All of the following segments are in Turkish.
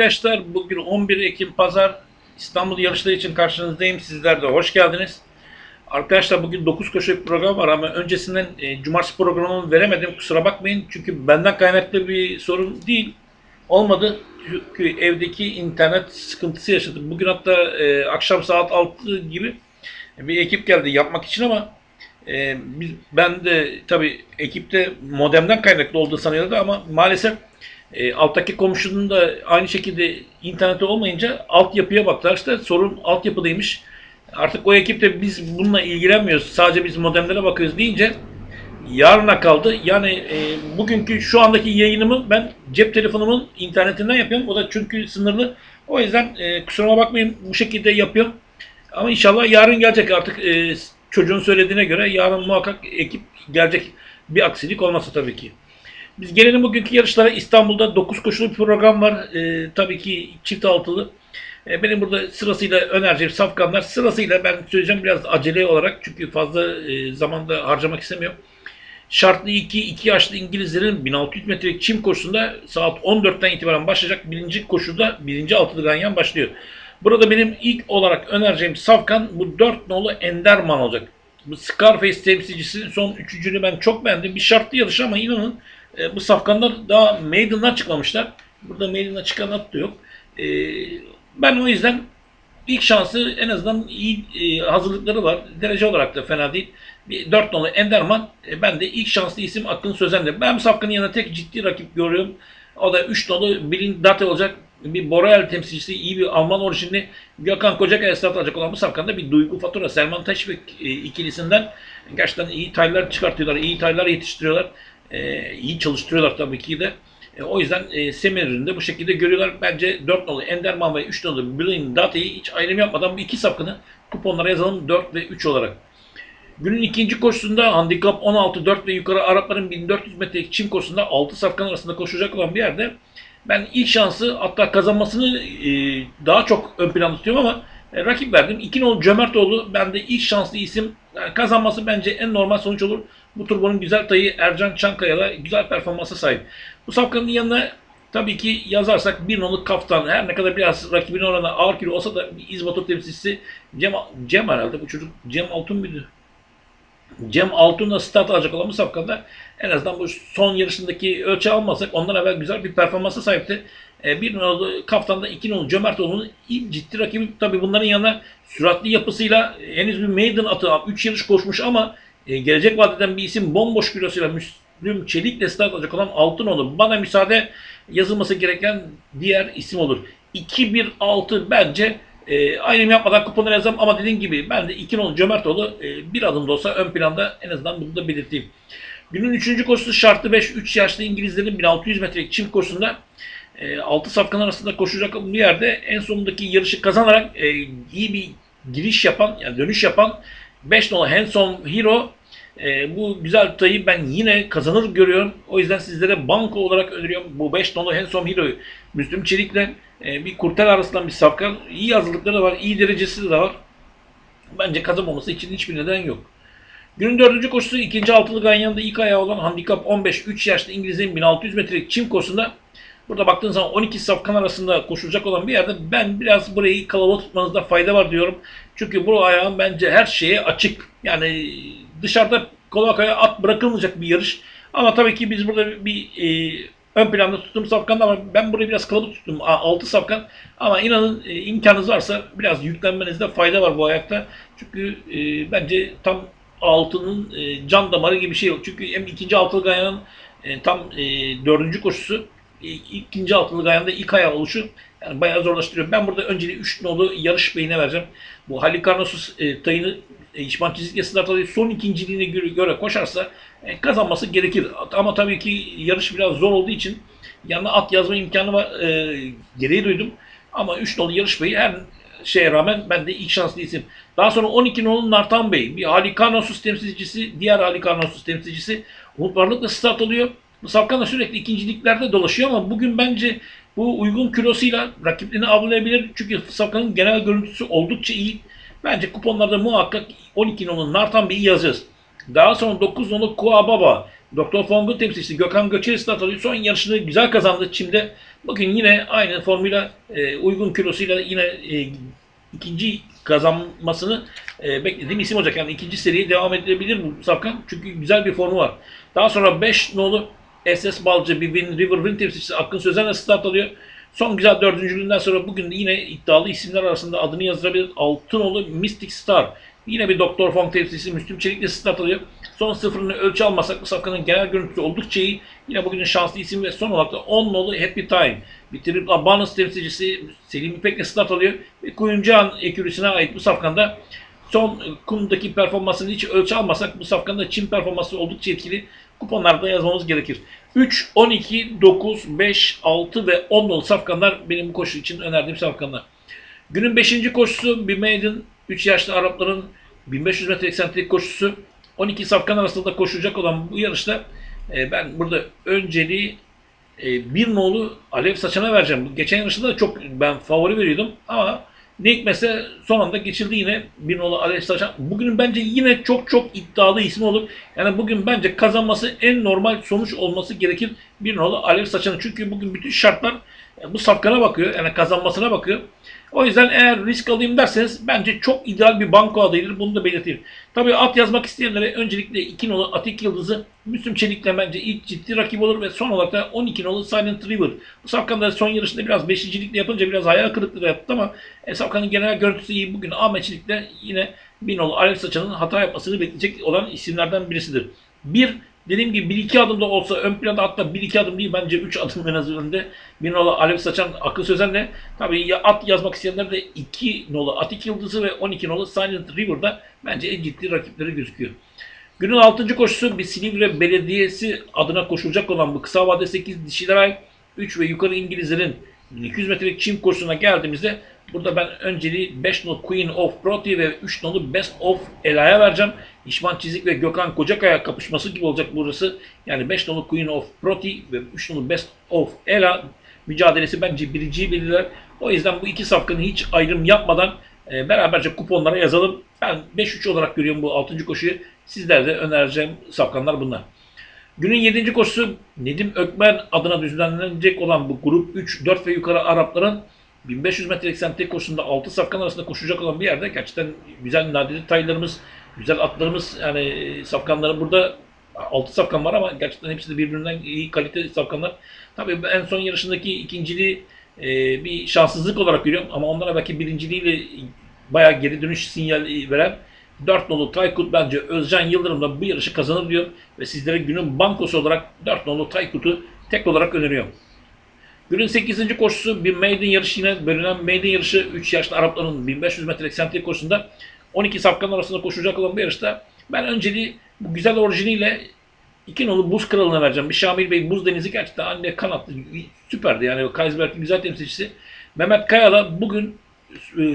Arkadaşlar bugün 11 Ekim Pazar İstanbul yarışları için karşınızdayım. Sizler de hoş geldiniz. Arkadaşlar bugün 9 koşu program var ama öncesinden e, cumartesi programını veremedim. Kusura bakmayın. Çünkü benden kaynaklı bir sorun değil. Olmadı. Çünkü evdeki internet sıkıntısı yaşadım. Bugün hatta e, akşam saat 6 gibi bir ekip geldi yapmak için ama e, biz, ben de tabii ekipte modemden kaynaklı olduğu sanıyordu ama maalesef e, alttaki komşunun da aynı şekilde interneti olmayınca altyapıya baktılar. İşte sorun altyapıdaymış. Artık o ekipte biz bununla ilgilenmiyoruz. Sadece biz modemlere bakıyoruz deyince yarına kaldı. Yani e, bugünkü şu andaki yayınımı ben cep telefonumun internetinden yapıyorum. O da çünkü sınırlı. O yüzden e, kusuruma bakmayın bu şekilde yapıyorum. Ama inşallah yarın gelecek artık e, çocuğun söylediğine göre yarın muhakkak ekip gelecek. Bir aksilik olmasa tabii ki. Biz gelelim bugünkü yarışlara. İstanbul'da 9 koşulu bir program var. E, tabii ki çift altılı. E, benim burada sırasıyla önereceğim safkanlar. Sırasıyla ben söyleyeceğim biraz acele olarak. Çünkü fazla e, zamanda harcamak istemiyorum. Şartlı 2, 2 yaşlı İngilizlerin 1600 metrelik çim koşusunda saat 14'ten itibaren başlayacak. Birinci koşuda birinci altılı ganyan başlıyor. Burada benim ilk olarak önereceğim safkan bu 4 nolu Enderman olacak. Bu Scarface temsilcisi son üçüncünü ben çok beğendim. Bir şartlı yarış ama inanın e, bu safkanlar daha Maiden'dan çıkmamışlar. Burada Maiden'dan çıkan at da yok. E, ben o yüzden ilk şansı en azından iyi e, hazırlıkları var. Derece olarak da fena değil. Bir 4 nolu Enderman. E, ben de ilk şanslı isim Akın Sözen'de. Ben bu safkanın yanında tek ciddi rakip görüyorum. O da 3 nolu Blind Date olacak. Bir Boreal temsilcisi, iyi bir Alman orijinli Gökhan Kocakaya start alacak olan bu safkanda bir duygu fatura. Selman Teşvik e, ikilisinden gerçekten iyi taylar çıkartıyorlar, iyi taylar yetiştiriyorlar. E, iyi çalıştırıyorlar tabii ki de. E, o yüzden e, seminerinde bu şekilde görüyorlar. Bence 4 nolu Enderman ve 3 nolu Blind Date'yi hiç ayrım yapmadan bu iki safkanı kuponlara yazalım 4 ve 3 olarak. Günün ikinci koşusunda handikap 16 4 ve yukarı Arapların 1400 metrelik çim koşusunda 6 safkan arasında koşacak olan bir yerde ben ilk şansı hatta kazanmasını e, daha çok ön planda tutuyorum ama e, rakip verdim. 2 nolu Cömertoğlu ben de ilk şanslı isim yani kazanması bence en normal sonuç olur. Bu turbonun güzel tayı Ercan Çankaya'la güzel performansa sahip. Bu safkanın yanına tabii ki yazarsak bir nolu kaftan her ne kadar biraz rakibin oranı ağır kilo olsa da İzbatur temsilcisi Cem, Cem herhalde bu çocuk Cem Altun muydu? Cem Altun'la start alacak olan bu safkada en azından bu son yarışındaki ölçü almasak ondan evvel güzel bir performansa sahipti. E, bir nolu kaftanda iki nolu Cömertoğlu'nun ciddi rakibi. Tabi bunların yanına süratli yapısıyla henüz bir maiden atı 3 yarış koşmuş ama e, gelecek vadeden bir isim bomboş kilosuyla Müslüm Çelik'le start alacak olan Altınoğlu. Bana müsaade yazılması gereken diğer isim olur. 2-1-6 bence e, ayrım yapmadan kuponları yazalım ama dediğim gibi ben de 2 nolu Cömertoğlu e, bir adım da olsa ön planda en azından bunu da belirteyim. Günün 3. koşusu şartlı 5 3 yaşlı İngilizlerin 1600 metrelik çift koşusunda e, 6 safkan arasında koşacak bir yerde en sonundaki yarışı kazanarak e, iyi bir giriş yapan yani dönüş yapan 5 nolu Handsome Hero e, bu güzel tutayı ben yine kazanır görüyorum. O yüzden sizlere banko olarak öneriyorum. Bu 5 nolu Handsome Hero'yu Müslüm Çelik'le e, bir kurtel arasından bir safkan. iyi hazırlıkları da var. iyi derecesi de var. Bence kazanmaması için hiçbir neden yok. Günün dördüncü koşusu ikinci altılı ganyanında ilk ayağı olan handikap 15 3 yaşlı İngilizlerin 1600 metrelik çim koşusunda burada baktığınız zaman 12 safkan arasında koşulacak olan bir yerde ben biraz burayı kalabalık tutmanızda fayda var diyorum. Çünkü bu ayağın bence her şeye açık. Yani dışarıda kolay at bırakılmayacak bir yarış. Ama tabii ki biz burada bir e, ön planda tuttuğum safkanlar var. Ben burayı biraz kalabalık tuttum. 6 safkan. Ama inanın e, imkanınız varsa biraz yüklenmenizde fayda var bu ayakta. Çünkü e, bence tam altının e, can damarı gibi bir şey yok. Çünkü hem ikinci altılı gayanın e, tam e, dördüncü koşusu e, ikinci altılı gayanda ilk ayağı oluşu yani bayağı zorlaştırıyor. Ben burada önceliği 3 nolu yarış beyine vereceğim. Bu Halikarnos'uz e, tayını e, İşman start alıyor. Son ikinciliğine göre, göre koşarsa e, kazanması gerekir. Ama tabii ki yarış biraz zor olduğu için yanına at yazma imkanı var, e, gereği duydum. Ama 3 nolu yarış beyi her şeye rağmen ben de ilk şanslı isim. Daha sonra 12 nolu Nartan Bey, bir Halikarnosuz temsilcisi, diğer Halikarnosuz temsilcisi Umut Varlık'la start alıyor. Bu Safkan da sürekli ikinciliklerde dolaşıyor ama bugün bence bu uygun kilosuyla rakiplerini avlayabilir. Çünkü Safkan'ın genel görüntüsü oldukça iyi. Bence kuponlarda muhakkak 12 nolu Nartan Bey'i yazacağız. Daha sonra 9 nolu Kua Baba. Doktor Fong'un temsilcisi Gökhan Göçeri start alıyor. Son yarışını güzel kazandı. Çim'de Bugün yine aynı formuyla e, uygun kilosuyla yine e, ikinci kazanmasını e, beklediğim isim olacak. Yani ikinci seriye devam edebilir bu Safkan. Çünkü güzel bir formu var. Daha sonra 5 nolu SS Balcı, bir Win, River Win temsilcisi Akın Sözen'le start alıyor. Son güzel dördüncülüğünden sonra bugün yine iddialı isimler arasında adını yazdırabilir. Altınolu Mystic Star. Yine bir Doktor Funk temsilcisi Müslüm Çelik'le start alıyor. Son sıfırını ölçü almasak bu safkanın genel görüntüsü oldukça iyi. Yine bugünün şanslı isim ve son olarak da 10 nolu Happy Time. Bir Triple Abundance temsilcisi Selim İpek'le start alıyor. Ve Kuyumcuhan ekürüsüne ait bu safkanda son kumdaki performansını hiç ölçü almasak bu safkanda Çin performansı oldukça etkili. Kuponlarda yazmamız gerekir. 3, 12, 9, 5, 6 ve 10 nolu safkanlar benim bu koşu için önerdiğim safkanlar. Günün 5. koşusu bir maiden 3 yaşlı Arapların 1500 metre eksentrik koşusu. 12 safkan arasında koşacak olan bu yarışta e, ben burada önceliği e, bir nolu Alev Saçan'a vereceğim. Geçen yarışta da çok ben favori veriyordum ama ne hikmetse son anda geçildi yine bir nolu Alev Saçan. Bugünün bence yine çok çok iddialı ismi olur. Yani bugün bence kazanması en normal sonuç olması gerekir bir nolu Alev Saçan'ın. Çünkü bugün bütün şartlar bu safkana bakıyor. Yani kazanmasına bakıyor. O yüzden eğer risk alayım derseniz bence çok ideal bir banko adayıdır. Bunu da belirteyim. Tabii at yazmak isteyenlere öncelikle 2 nolu Atik Yıldızı Müslüm Çelik'le bence ilk ciddi rakip olur ve son olarak da 12 nolu Silent River. Bu safkan son yarışında biraz beşicilikle yapınca biraz hayal kırıklığı yaptı ama e, safkanın genel görüntüsü iyi. Bugün Ahmetçilik'te yine 1 nolu Alef Saçan'ın hata yapmasını bekleyecek olan isimlerden birisidir. Bir Dediğim gibi 1-2 adım da olsa ön planda hatta 1-2 adım değil bence 3 adım en az önünde. Bir nolu Alev Saçan akıl sözenle tabii ya at yazmak isteyenler de 2 nolu Atik Yıldızı ve 12 nolu Silent River'da bence en ciddi rakipleri gözüküyor. Günün 6. koşusu bir Silivri Belediyesi adına koşulacak olan bu kısa vade 8 dişiler ay 3 ve yukarı İngilizlerin 200 metrelik çim koşusuna geldiğimizde burada ben önceliği 5 nolu Queen of Proti ve 3 nolu Best of Ela'ya vereceğim. İşman Çizik ve Gökhan Kocakaya kapışması gibi olacak burası. Yani 5 nolu Queen of Proti ve 3 nolu Best of Ela mücadelesi bence birinciyi belirler. O yüzden bu iki safkanı hiç ayrım yapmadan e, beraberce kuponlara yazalım. Ben 5-3 olarak görüyorum bu 6. koşuyu. Sizler de önereceğim safkanlar bunlar. Günün 7. koşusu Nedim Ökmen adına düzenlenecek olan bu grup 3, 4 ve yukarı Arapların 1500 metrelik sentek koşusunda 6 safkan arasında koşacak olan bir yerde gerçekten güzel nadide taylarımız, güzel atlarımız yani safkanların burada 6 safkan var ama gerçekten hepsi de birbirinden iyi kalite safkanlar. Tabii en son yarışındaki ikinciliği e, bir şanssızlık olarak görüyorum ama onlara belki birinciliğiyle bayağı geri dönüş sinyali veren 4 nolu Taykut bence Özcan Yıldırım'la bu yarışı kazanır diyor ve sizlere günün bankosu olarak 4 nolu Taykut'u tek olarak öneriyorum. Günün 8. koşusu bir maiden yarışı yine bölünen maiden yarışı 3 yaşlı Arapların 1500 metrelik sentrik koşusunda 12 safkan arasında koşacak olan bir yarışta ben önceliği bu güzel orijiniyle iki nolu buz kralına vereceğim. Bir Şamil Bey buz denizi gerçekten anne kanatlı süperdi yani Kaysberg'in güzel temsilcisi. Mehmet Kaya da bugün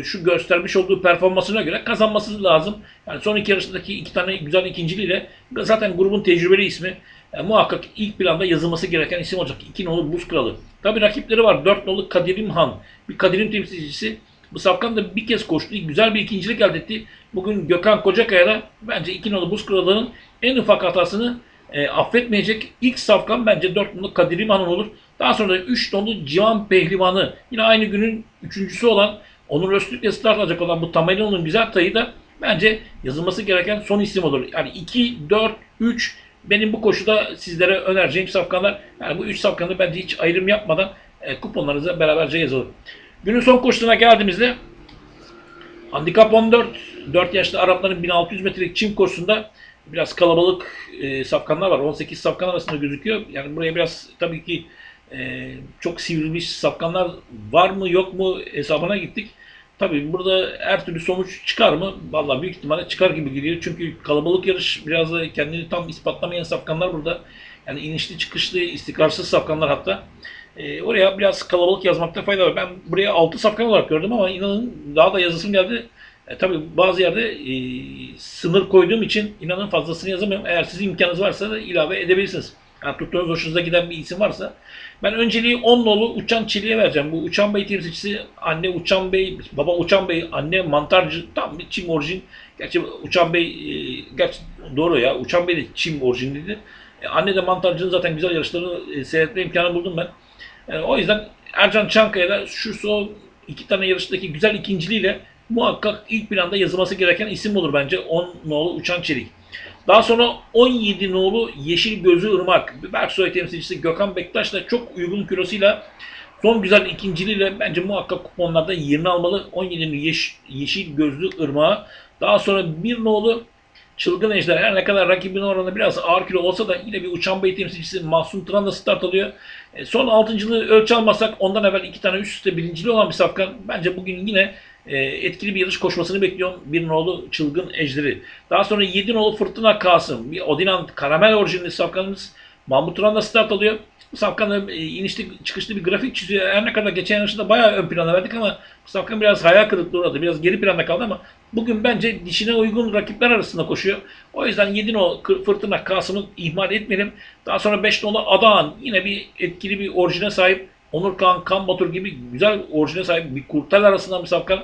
şu göstermiş olduğu performansına göre kazanması lazım. Yani son iki yarışındaki iki tane güzel ikinciliğiyle zaten grubun tecrübeli ismi. Yani muhakkak ilk planda yazılması gereken isim olacak. İki nolu buz kralı. Tabi rakipleri var. Dört nolu Kadir Han. Bir Kadir'in temsilcisi. Bu Safkan da bir kez koştu. Güzel bir ikincilik elde etti. Bugün Gökhan Kocakaya da bence iki nolu buz kralının en ufak hatasını e, affetmeyecek. İlk Safkan bence dört nolu Kadir İmhan olur. Daha sonra da üç nolu Civan Pehlivanı. Yine aynı günün üçüncüsü olan Onur Öztürk'le start alacak olan bu Tamelon'un güzel tayı da bence yazılması gereken son isim olur. Yani 2, 4, 3 benim bu koşuda sizlere önereceğim safkanlar. Yani bu 3 safkanı bence hiç ayrım yapmadan e, kuponlarınıza beraberce yazalım. Günün son koşusuna geldiğimizde Handikap 14, 4 yaşlı Arapların 1600 metrelik çim koşusunda biraz kalabalık e, safkanlar var. 18 safkan arasında gözüküyor. Yani buraya biraz tabii ki e, çok sivrilmiş safkanlar var mı yok mu hesabına gittik. Tabii burada her türlü sonuç çıkar mı? Vallahi büyük ihtimalle çıkar gibi geliyor. Çünkü kalabalık yarış biraz da kendini tam ispatlamayan safkanlar burada. Yani inişli çıkışlı istikrarsız safkanlar hatta. E, oraya biraz kalabalık yazmakta fayda var. Ben buraya 6 safkan olarak gördüm ama inanın daha da yazısım geldi. E, tabii bazı yerde e, sınır koyduğum için inanın fazlasını yazamıyorum. Eğer sizin imkanınız varsa da ilave edebilirsiniz. Yani tuttuğunuz hoşunuza giden bir isim varsa. Ben önceliği 10 nolu Uçan Çeli'ye vereceğim. Bu Uçan Bey temsilcisi anne Uçan Bey, baba Uçan Bey, anne mantarcı. Tam bir Çin orijin. Gerçi Uçan Bey, e, gerçi doğru ya Uçan Bey de Çin orijinliydi. E, anne de mantarcının zaten güzel yarışlarını e, seyretme imkanı buldum ben. Yani o yüzden Ercan Çankaya'da şu son iki tane yarıştaki güzel ikinciliğiyle muhakkak ilk planda yazılması gereken isim olur bence 10 nolu Uçan Çelik. Daha sonra 17 nolu Yeşil Gözü Irmak. Berksoy temsilcisi Gökhan Bektaş da çok uygun kilosuyla son güzel ikinciliğiyle bence muhakkak kuponlarda yerini almalı. 17 yeş, Yeşil Gözlü Irmak'a. Daha sonra bir nolu Çılgın Ejder her ne kadar rakibinin oranı biraz ağır kilo olsa da yine bir Uçan Bey temsilcisi Mahsun Turan da start alıyor. E, son altıncılığı ölçü almasak ondan evvel iki tane üst üste birincili olan bir safkan. Bence bugün yine e, etkili bir yarış koşmasını bekliyorum. Bir nolu Çılgın Ejder'i. Daha sonra 7 nolu Fırtına Kasım. Bir Odinan Karamel orijinli safkanımız Mahmut Turan da start alıyor. Bu safkanın e, inişli çıkışlı bir grafik çiziyor. Her ne kadar geçen yarışta bayağı ön plana verdik ama bu safkan biraz hayal kırıklığı uğradı. Biraz geri planda kaldı ama bugün bence dişine uygun rakipler arasında koşuyor. O yüzden 7 nolu Fırtına Kasım'ı ihmal etmeyelim. Daha sonra 5 nolu Adağan yine bir etkili bir orijine sahip. Onur Kağan, Kan Batur gibi güzel orijine sahip bir kurtal arasından bir safkan.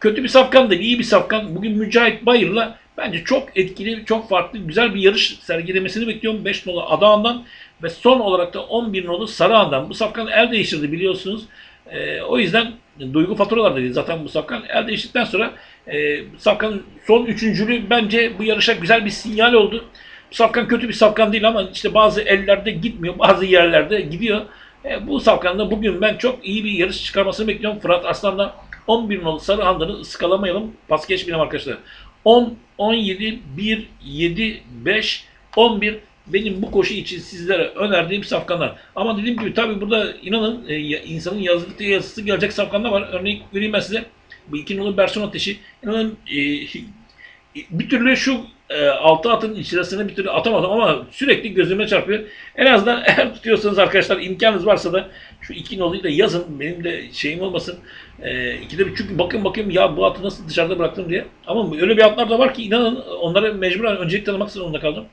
Kötü bir safkan değil, iyi bir safkan. Bugün Mücahit Bayır'la bence çok etkili, çok farklı, güzel bir yarış sergilemesini bekliyorum. 5 nolu Adağan'dan ve son olarak da 11 nolu Sarıhan'dan. Bu safkan el değiştirdi biliyorsunuz. E, o yüzden duygu faturalar dedi zaten bu safkan. El değiştirdikten sonra e, safkanın son üçüncülüğü bence bu yarışa güzel bir sinyal oldu. Bu safkan kötü bir safkan değil ama işte bazı ellerde gitmiyor, bazı yerlerde gidiyor. E, bu safkanın bugün ben çok iyi bir yarış çıkarmasını bekliyorum. Fırat Aslan'dan 11 nolu Sarıhan'ları ıskalamayalım. Pas geçmeyelim arkadaşlar. 10, 17, 1, 7, 5, 11 benim bu koşu için sizlere önerdiğim safkanlar. Ama dediğim gibi tabii burada inanın e, insanın yazdıkça yazısı gelecek safkanlar var. Örneğin vereyim ben size. Bu iki nolu Berson Ateşi. İnanın e, bir türlü şu e, altı atın içerisine bir türlü atamadım ama sürekli gözüme çarpıyor. En azından eğer tutuyorsanız arkadaşlar imkanınız varsa da şu iki noluyu da yazın. Benim de şeyim olmasın. E, ikide bir çünkü bakın bakayım ya bu atı nasıl dışarıda bıraktım diye. Ama öyle bir atlar da var ki inanın onlara mecburen öncelik tanımak zorunda kaldım.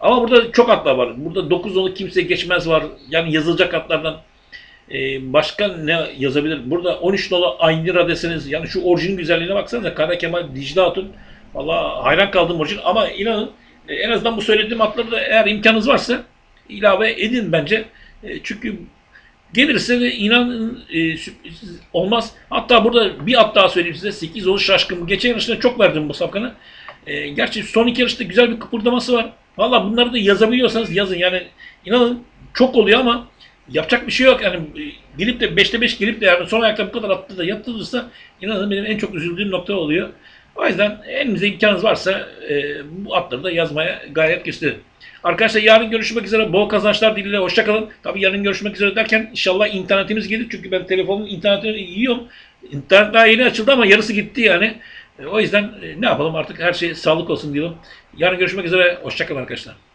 Ama burada çok atlar var. Burada 9 nolu kimse geçmez var. Yani yazılacak atlardan. Ee, başka ne yazabilir? Burada 13 nolu Aynira deseniz yani şu orijin güzelliğine baksanıza Kara Kemal Dicle Hatun. Valla hayran kaldım orijin ama inanın e, en azından bu söylediğim atları da eğer imkanınız varsa ilave edin bence. E, çünkü gelirse de inanın e, sürpriz olmaz. Hatta burada bir at daha söyleyeyim size. 8 oluş şaşkın. Geçen yarışta çok verdim bu safkanı. E, gerçi son iki yarışta güzel bir kıpırdaması var. Valla bunları da yazabiliyorsanız yazın. Yani inanın çok oluyor ama yapacak bir şey yok. Yani gelip de 5'te 5 gelip de yani son ayakta bu kadar attı da yaptırırsa inanın benim en çok üzüldüğüm nokta oluyor. O yüzden elinize imkanınız varsa e, bu atları da yazmaya gayret gösterin. Arkadaşlar yarın görüşmek üzere. Bol kazançlar dileğiyle. Hoşçakalın. Tabii yarın görüşmek üzere derken inşallah internetimiz gelir. Çünkü ben telefonun internetini yiyorum. İnternet daha yeni açıldı ama yarısı gitti yani. E, o yüzden e, ne yapalım artık her şey sağlık olsun diyelim. Yarın görüşmek üzere. Hoşçakalın arkadaşlar.